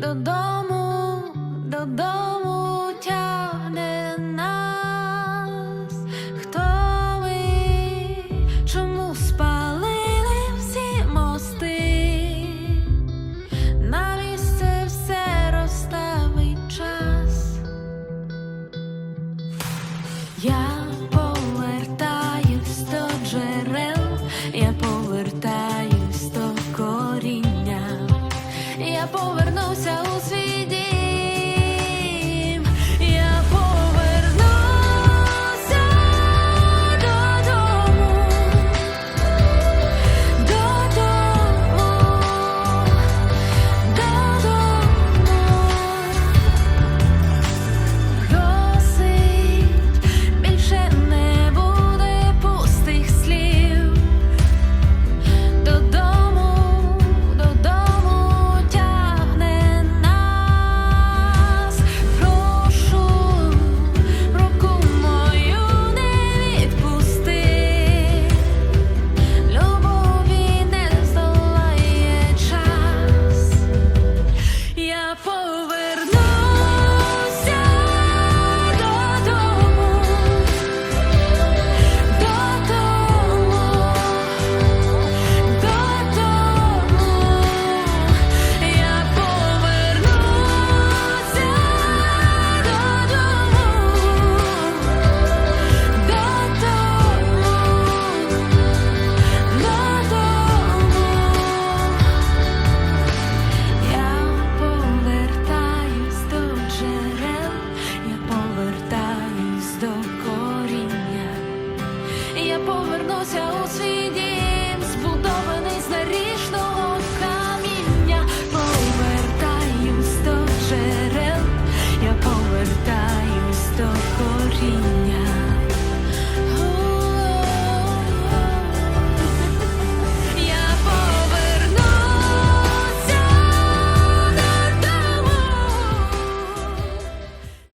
додому, додому тягне нас, хто ми, чому спалили всі мости, на місце все розставить час. Я повернувся у світі.